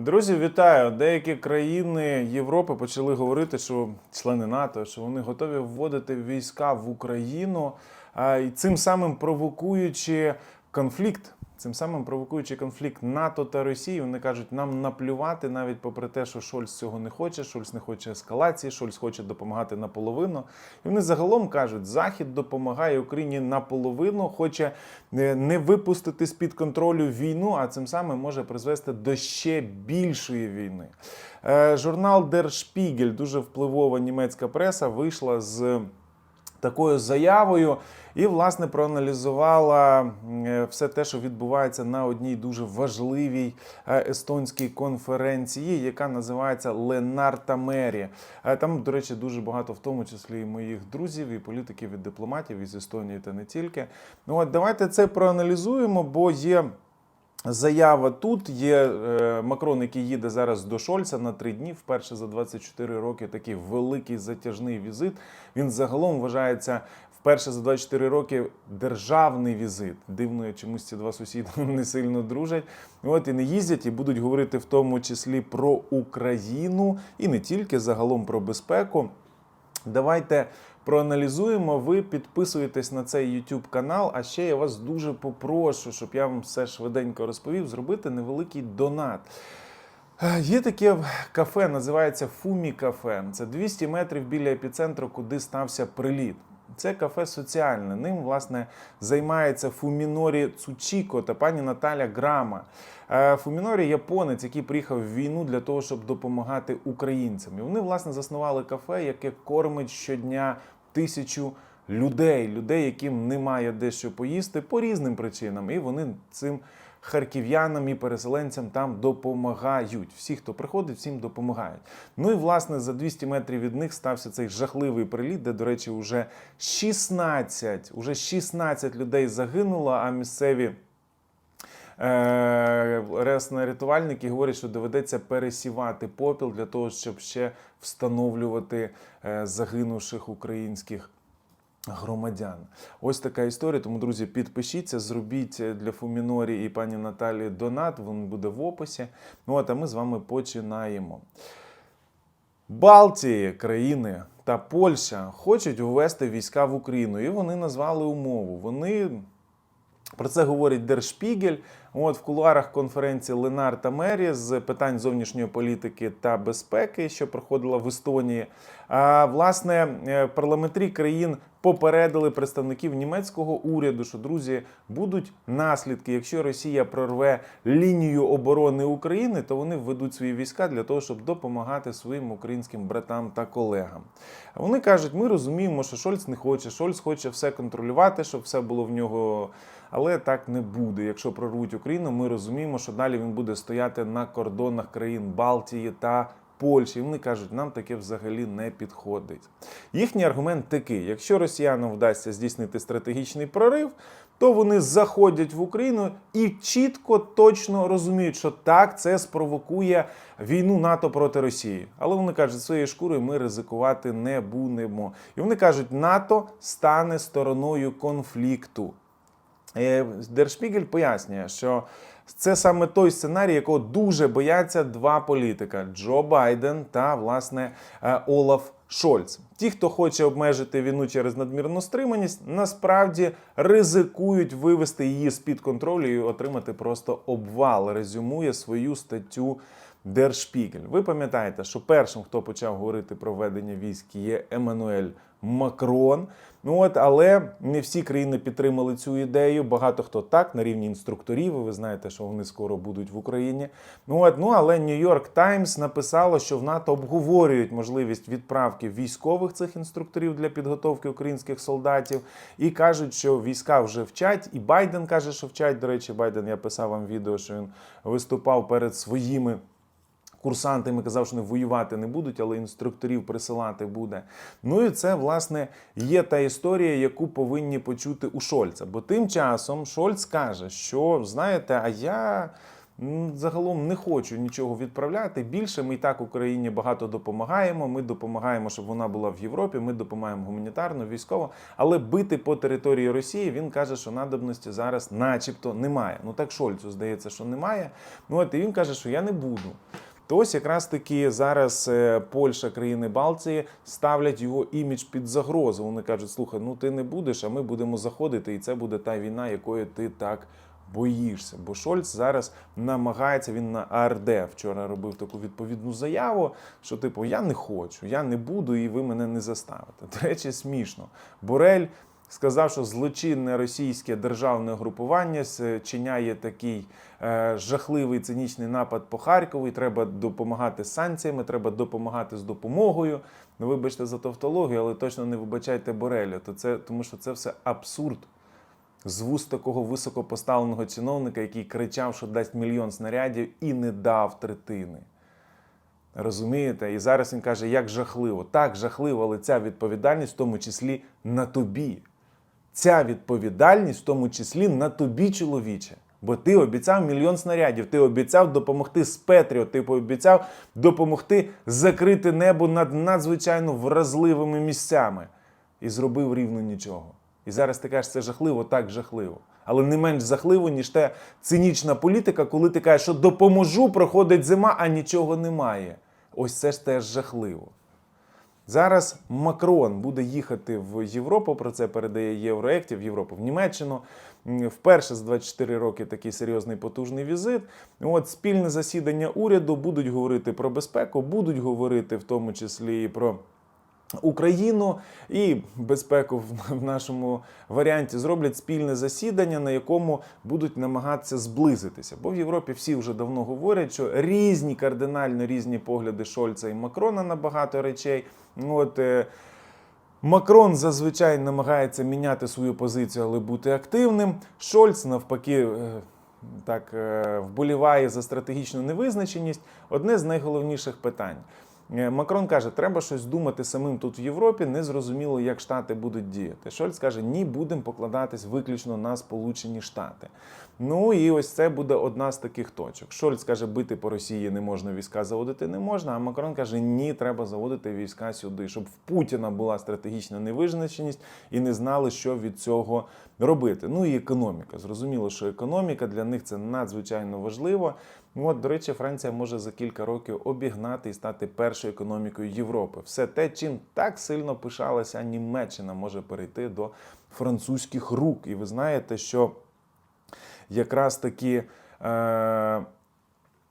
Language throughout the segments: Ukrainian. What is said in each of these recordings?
Друзі, вітаю! Деякі країни Європи почали говорити, що члени НАТО, що вони готові вводити війська в Україну, і цим самим провокуючи конфлікт. Цим самим провокуючи конфлікт НАТО та Росії, вони кажуть, нам наплювати навіть попри те, що Шольц цього не хоче. Шольц не хоче ескалації, Шольц хоче допомагати наполовину. І вони загалом кажуть, Захід допомагає Україні наполовину, хоче е, не випустити з під контролю війну, а цим самим може призвести до ще більшої війни. Е, Журнал Der Spiegel, дуже впливова німецька преса, вийшла з такою заявою і, власне, проаналізувала е, все те, що відбувається на одній дуже важливій е, естонській конференції, яка називається Ленарта Мері. Е, Там, до речі, дуже багато, в тому числі і моїх друзів, і політиків, і дипломатів із Естонії та не тільки. Ну от давайте це проаналізуємо, бо є. Заява тут є е, Макрон, який їде зараз до Шольца на три дні. Вперше за 24 роки такий великий затяжний візит. Він загалом вважається вперше за 24 роки державний візит. Дивно, чомусь ці два сусіди не сильно дружать. От і не їздять, і будуть говорити в тому числі про Україну і не тільки загалом про безпеку. Давайте проаналізуємо. Ви підписуєтесь на цей YouTube канал. А ще я вас дуже попрошу, щоб я вам все швиденько розповів, зробити невеликий донат. Е, Є таке кафе, називається Фумі кафе. Це 200 метрів біля епіцентру, куди стався приліт. Це кафе соціальне. Ним, власне, займається Фумінорі Цучіко та пані Наталя Грама. Е, Фумінорі японець, який приїхав в війну для того, щоб допомагати українцям. І вони, власне, заснували кафе, яке кормить щодня тисячу людей, людей, яким немає де що поїсти по різним причинам. І вони цим харків'янам і переселенцям там допомагають. Всі, хто приходить, всім допомагають. Ну і власне за 200 метрів від них стався цей жахливий приліт, де, до речі, уже 16, уже 16 людей загинуло, а місцеві. Е, Рятувальники говорять, що доведеться пересівати попіл для того, щоб ще встановлювати е, загинувших українських громадян. Ось така історія. Тому, друзі, підпишіться, зробіть для Фумінорі і пані Наталі донат. Він буде в описі. Ну от а ми з вами починаємо. Балтії країни та Польща хочуть ввести війська в Україну, і вони назвали умову. Вони про це говорить Дершпігель. От в кулуарах конференції Ленар та Мері з питань зовнішньої політики та безпеки, що проходила в Естонії. А власне е, парламентарі країн попередили представників німецького уряду, що друзі будуть наслідки. Якщо Росія прорве лінію оборони України, то вони введуть свої війська для того, щоб допомагати своїм українським братам та колегам. Вони кажуть: ми розуміємо, що Шольц не хоче. Шольц хоче все контролювати, щоб все було в нього. Але так не буде. Якщо прорвуть Україну, ми розуміємо, що далі він буде стояти на кордонах країн Балтії та Польщі. Вони кажуть, нам таке взагалі не підходить. Їхній аргумент такий: якщо росіянам вдасться здійснити стратегічний прорив, то вони заходять в Україну і чітко точно розуміють, що так це спровокує війну НАТО проти Росії. Але вони кажуть, своєю шкурою ми ризикувати не будемо. І вони кажуть, НАТО стане стороною конфлікту. Е, Дершпігель пояснює, що це саме той сценарій, якого дуже бояться два політика: Джо Байден та власне е, Олаф Шольц. Ті, хто хоче обмежити війну через надмірну стриманість, насправді ризикують вивести її з під контролю і отримати просто обвал. Резюмує свою статтю. Дершпігель. Ви пам'ятаєте, що першим, хто почав говорити про введення військ, є Еммануель Макрон. Ну от, але не всі країни підтримали цю ідею. Багато хто так на рівні інструкторів. Ви знаєте, що вони скоро будуть в Україні. Ну от, ну але Нью-Йорк Таймс написало, що в НАТО обговорюють можливість відправки військових цих інструкторів для підготовки українських солдатів і кажуть, що війська вже вчать. І Байден каже, що вчать. До речі, Байден я писав вам відео, що він виступав перед своїми курсантами казав, що вони воювати не будуть, але інструкторів присилати буде. Ну і це, власне, є та історія, яку повинні почути у Шольца. Бо тим часом Шольц каже, що знаєте, а я. загалом не хочу нічого відправляти. Більше ми і так Україні багато допомагаємо. Ми допомагаємо, щоб вона була в Європі. Ми допомагаємо гуманітарно, військово. Але бити по території Росії він каже, що надобності зараз, начебто, немає. Ну так Шольцу здається, що немає. Ну от і він каже, що я не буду. То ось якраз таки зараз е, Польща, країни Балтії ставлять його імідж під загрозу. Вони кажуть: слухай, ну ти не будеш, а ми будемо заходити, і це буде та війна, якої ти так боїшся. Бо Шольц зараз намагається. Він на АРД вчора робив таку відповідну заяву, що типу я не хочу, я не буду, і ви мене не заставите. До речі, смішно. Борель. Сказав, що злочинне російське державне групування чиняє такий е, жахливий цинічний напад по Харкову. і Треба допомагати санкціями, треба допомагати з допомогою. Ну, вибачте за тавтологію, але точно не вибачайте Бореля. То це тому, що це все абсурд з вуст такого високопоставленого чиновника, який кричав, що дасть мільйон снарядів і не дав третини. Розумієте? І зараз він каже, як жахливо. Так, жахливо, але ця відповідальність в тому числі на тобі. Ця відповідальність в тому числі на тобі, чоловіче. Бо ти обіцяв мільйон снарядів, ти обіцяв допомогти з Петріо, ти пообіцяв допомогти закрити небо над надзвичайно вразливими місцями. І зробив рівно нічого. І зараз ти кажеш, це жахливо, так жахливо. Але не менш жахливо, ніж те цинічна політика, коли ти кажеш, що допоможу, проходить зима, а нічого немає. Ось це ж теж жахливо. Зараз Макрон буде їхати в Європу. Про це передає Євроектів в Європу в Німеччину. Вперше з 24 роки такий серйозний потужний візит. От спільне засідання уряду будуть говорити про безпеку, будуть говорити в тому числі і про. Україну і безпеку в- нашому варіанті зроблять спільне засідання, на якому будуть намагатися зблизитися. Бо в Європі всі вже давно говорять, що різні кардинально різні погляди Шольца і Макрона на багато речей. Ну, От, е, Макрон зазвичай намагається міняти свою позицію, але бути активним. Шольц, навпаки, е, так е, вболіває за стратегічну невизначеність. Одне з найголовніших питань. Е, Макрон каже, треба щось думати самим тут в Європі. Незрозуміло, як Штати будуть діяти. Шольц каже, ні, будемо покладатись виключно на Сполучені Штати. Ну і ось це буде одна з таких точок. Шольц каже, бити по Росії не можна, війська заводити не можна. А Макрон каже, ні, треба заводити війська сюди, щоб в Путіна була стратегічна невизначеність і не знали, що від цього робити. Ну і економіка. Зрозуміло, що економіка для них це надзвичайно важливо. Ну, От, до речі, Франція може за кілька років обігнати і стати першою економікою Європи. Все те, чим так сильно пишалася Німеччина, може перейти до французьких рук. І ви знаєте, що якраз таки. Е-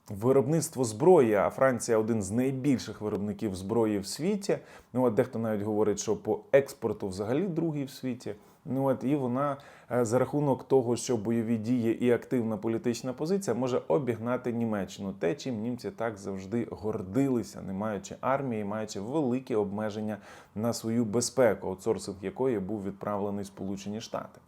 Виробництво зброї, а Франція один з найбільших виробників зброї в світі. Ну от дехто навіть говорить, що по експорту взагалі другий в світі. Ну от і вона е, за рахунок того, що бойові дії і активна політична позиція може обігнати Німеччину, те, чим німці так завжди гордилися, не маючи армії, маючи великі обмеження на свою безпеку, аутсорсинг якої був відправлений Сполучені Штати.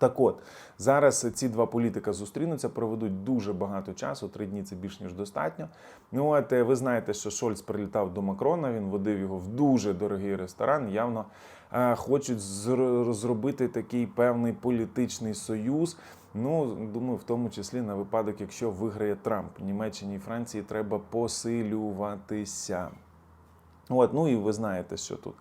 Так от зараз ці два політика зустрінуться, проведуть дуже багато часу. Три дні це більш ніж достатньо. Ну от е, ви знаєте, що Шольц прилітав до Макрона. Він водив його в дуже дорогий ресторан. Явно е, хочуть зр- зробити такий певний політичний союз. Ну думаю, в тому числі на випадок, якщо виграє Трамп, Німеччині і Франції треба посилюватися. От, ну і ви знаєте, що тут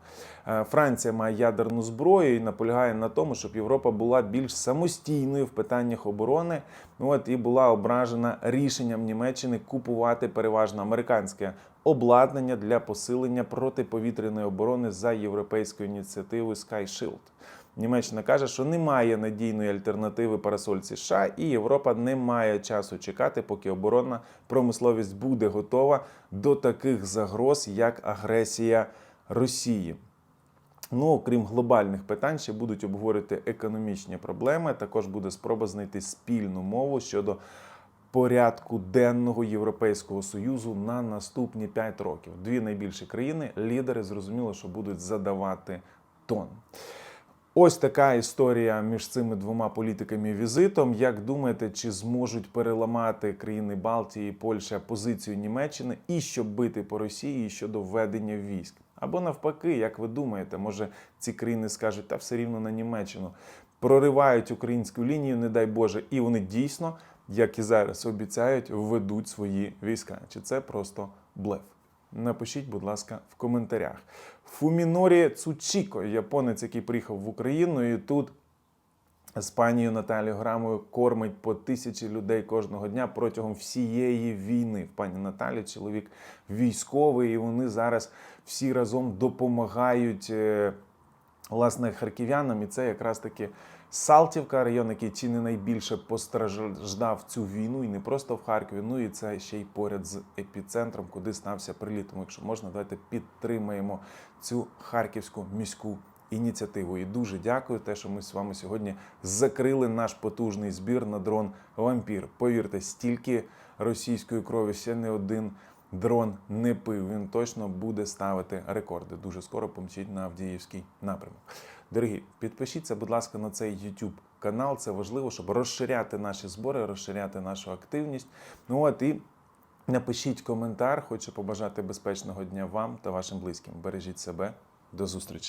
Е, Франція має ядерну зброю і наполягає на тому, щоб Європа була більш самостійною в питаннях оборони. От і була ображена рішенням Німеччини купувати переважно американське обладнання для посилення протиповітряної оборони за європейською ініціативою Sky Shield. Німеччина каже, що немає надійної альтернативи парасольці США, і Європа не має часу чекати, поки оборонна промисловість буде готова до таких загроз, як агресія Росії. Ну, окрім глобальних питань, ще будуть обговорити економічні проблеми. Також буде спроба знайти спільну мову щодо порядку денного Європейського союзу на наступні 5 років. Дві найбільші країни, лідери, зрозуміло, що будуть задавати тон. Ось така історія між цими двома політиками візитом. Як думаєте, чи зможуть переламати країни Балтії і Польща позицію Німеччини і щоб бити по Росії щодо введення військ? Або навпаки, як ви думаєте, може ці країни скажуть, та все рівно на Німеччину проривають українську лінію, не дай Боже, і вони дійсно як і зараз обіцяють, введуть свої війська. Чи це просто блеф? Напишіть, будь ласка, в коментарях. Фумінорі Цучіко, японець, який приїхав в Україну, і тут з панією Наталією Грамою кормить по тисячі людей кожного дня протягом всієї війни. В пані Наталі чоловік військовий, і вони зараз всі разом допомагають е, власне харків'янам. І це якраз таки Салтівка, район, який чи не найбільше постраждав цю війну, і не просто в Харкові. Ну і це ще й поряд з епіцентром, куди стався приліт. Тому, якщо можна, давайте підтримаємо цю харківську міську ініціативу. І дуже дякую, те, що ми з вами сьогодні закрили наш потужний збір на дрон Вампір. Повірте, стільки російської крові ще не один дрон не пив. Він точно буде ставити рекорди. Дуже скоро помчить на Авдіївський напрямок. Дорогі, підпишіться, будь ласка, на цей YouTube канал. Це важливо, щоб розширяти наші збори, розширяти нашу активність. Ну от і напишіть коментар. Хочу побажати безпечного дня вам та вашим близьким. Бережіть себе. До зустрічі.